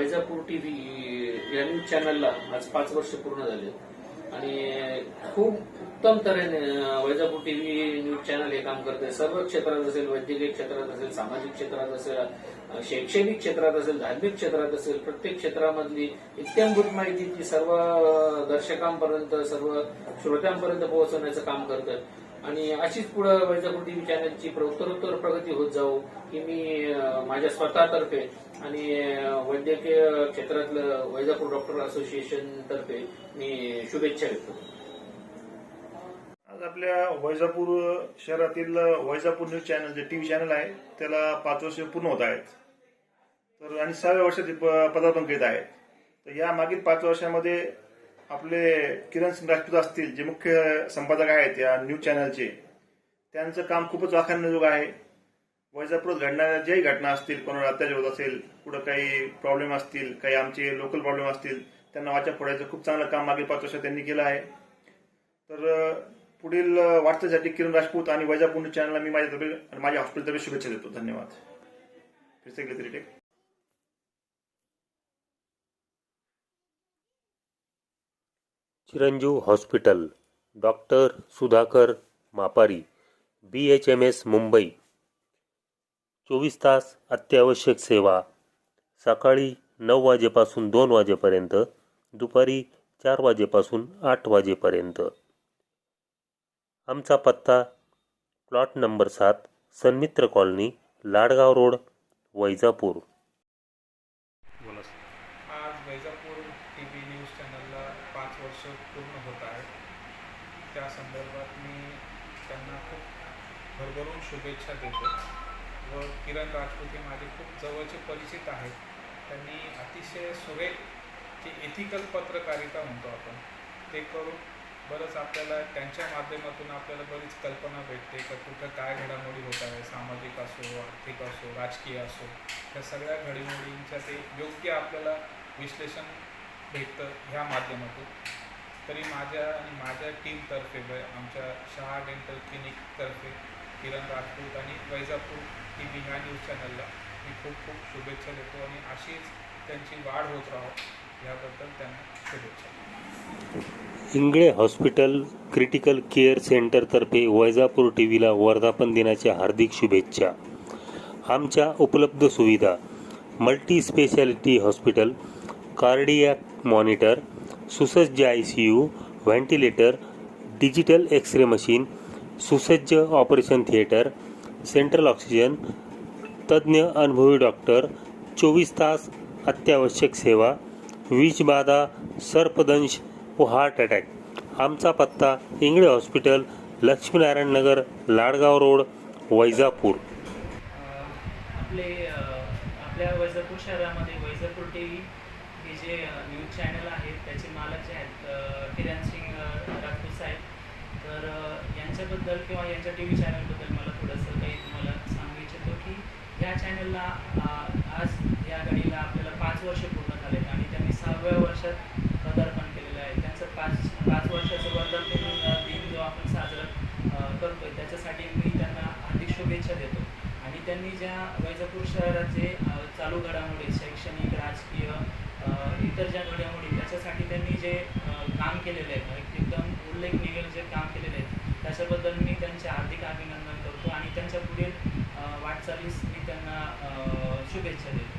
Vaijapur TV या news चॅनलला आज पाच वर्ष पूर्ण झाले. आणि खूप उत्तम तऱ्हेने Vaijapur Vaijapur TV news channel हे काम करते. सर्व क्षेत्रात असेल वैद्यकीय क्षेत्रात असेल सामाजिक क्षेत्रात असेल शैक्षणिक क्षेत्रात असेल धार्मिक क्षेत्रात असेल प्रत्येक क्षेत्रामधली इत्यंभूत माहिती ती सर्व दर्शकांपर्यंत सर्व श्रोत्यांपर्यंत पोहोचवण्याचं काम करतं आणि अशीच पुढे वैजापूर टीव्ही चॅनलची प्र- उत्तरोत्तर प्रगती होत जाऊ की मी माझ्या स्वतःतर्फे आणि वैद्यकीय क्षेत्रातलं वैजापूर डॉक्टर असोसिएशन तर्फे मी शुभेच्छा देतो आज आपल्या वैजापूर शहरातील वैजापूर न्यूज चॅनल जे टीव्ही चॅनल आहे त्याला पाच वर्ष पूर्ण होत आहेत. तर आणि सहाव्या वर्षात पदार्पण करीत आहेत. तर या मागील पाच वर्षामध्ये आपले किरण सिंग राजपूत असतील जे मुख्य संपादक आहेत या न्यूज चॅनलचे त्यांचं काम खूपच वाखाणण्याजोगं आहे. वैजापुरात घडणाऱ्या ज्याही घटना असतील कोणाला अत्याचार होत असेल कुठं काही प्रॉब्लेम असतील काही आमचे लोकल प्रॉब्लेम असतील त्यांना वाचा फोडायचं खूप चांगलं काम मागील पाच वर्षात त्यांनी केलं आहे. तर पुढील अ, वाटचालीसाठी किरण राजपूत आणि वैजापूर चॅनलला मी माझ्यातर्फे आणि माझ्या हॉस्पिटलतर्फे शुभेच्छा देतो. धन्यवाद. फिरसे गेले तरी take Chiranjeev hospital doctor Sudhakar Mapari B H M S Mumbai. चोवीस तास अत्यावश्यक सेवा. सकाळी नऊ वाजेपासून दोन वाजेपर्यंत दुपारी चार वाजेपासून आठ वाजेपर्यंत. आमचा पत्ता प्लॉट नंबर सात सन्मित्र कॉलनी लाडगाव रोड वैजापूर बोला आज वैजापूर टी व्ही न्यूज चॅनलला पाच वर्ष पूर्ण होत आहेत त्या संदर्भात मी त्यांना खूप भरभरून शुभेच्छा देतो. व किरण राजपूत हे माझे खूप जवळचे परिचित आहेत. त्यांनी अतिशय सुरेख जे एथिकल पत्रकारिता म्हणतो आपण. ते करून बरंच आपल्याला त्यांच्या माध्यमातून आपल्याला बरीच कल्पना भेटते का कुठं काय घडामोडी होत आहे सामाजिक असो आर्थिक असो राजकीय असो. या सगळ्या घडामोडींच्या ते योग्य आपल्याला विश्लेषण भेटतं ह्या माध्यमातून. तरी माझ्या आणि माझ्या टीमतर्फे म्हणजे आमच्या शहा डेंटल क्लिनिकतर्फे किरण राजपूत आणि वैजापूर टी व्ही ह्या न्यूज चॅनलला मी खूप खूप शुभेच्छा देतो आणि अशीच त्यांची वाढ होत राहो याबद्दल त्यांना शुभेच्छा. इंगळे हॉस्पिटल क्रिटिकल केअर सेंटरतर्फे वैजापूर टी व्हीला वर्धापन दिनाच्या हार्दिक शुभेच्छा. आमच्या उपलब्ध सुविधा multi speciality hospital cardiac monitor सुसज्ज I C U ventilator digital X ray machine सुसज्ज ऑपरेशन थिएटर सेंट्रल ऑक्सिजन तज्ज्ञ अनुभवी डॉक्टर चोवीस तास अत्यावश्यक सेवा विषबाधा सर्पदंश व हार्ट अटॅक. आमचा पत्ता इंगळे हॉस्पिटल लक्ष्मीनारायण नगर लाडगाव रोड वैजापूर. आपले आपल्या वैजापूर शहरामध्ये वैजापूर टी व्ही हे जे न्यूज चॅनल आहेत त्याचे मालक जे आहेत किरण सिंग अ, साहेब. तर यांच्याबद्दल किंवा यांच्या टी व्ही चॅनलबद्दल मला थोडंसं काही तुम्हाला सांगू इच्छितो की ह्या चॅनलला आज या घडीला आपल्याला पाच वर्ष पूर्ण झालेत आणि त्यांनी सहाव्या वर्षात पदार्पण केलेलं आहे. त्यांचं पाच पाच वर्षाचं वर्धापन दिन जो आपण साजरा करतोय त्याच्यासाठी मी त्यांना हार्दिक शुभेच्छा देतो. आणि त्यांनी ज्या वैजापूर शहरात जे चालू घडामोडी शैक्षणिक राजकीय अ, इतर ज्या घडामोडी त्याच्यासाठी त्यांनी जे काम केलेले आहे म्हणजे एकदम उल्लेखनीय जे काम केलेले आहेत त्याच्याबद्दल मी त्यांचे हार्दिक अभिनंदन करतो आणि त्यांच्या पुढील वाटचालीस मी त्यांना शुभेच्छा देतो.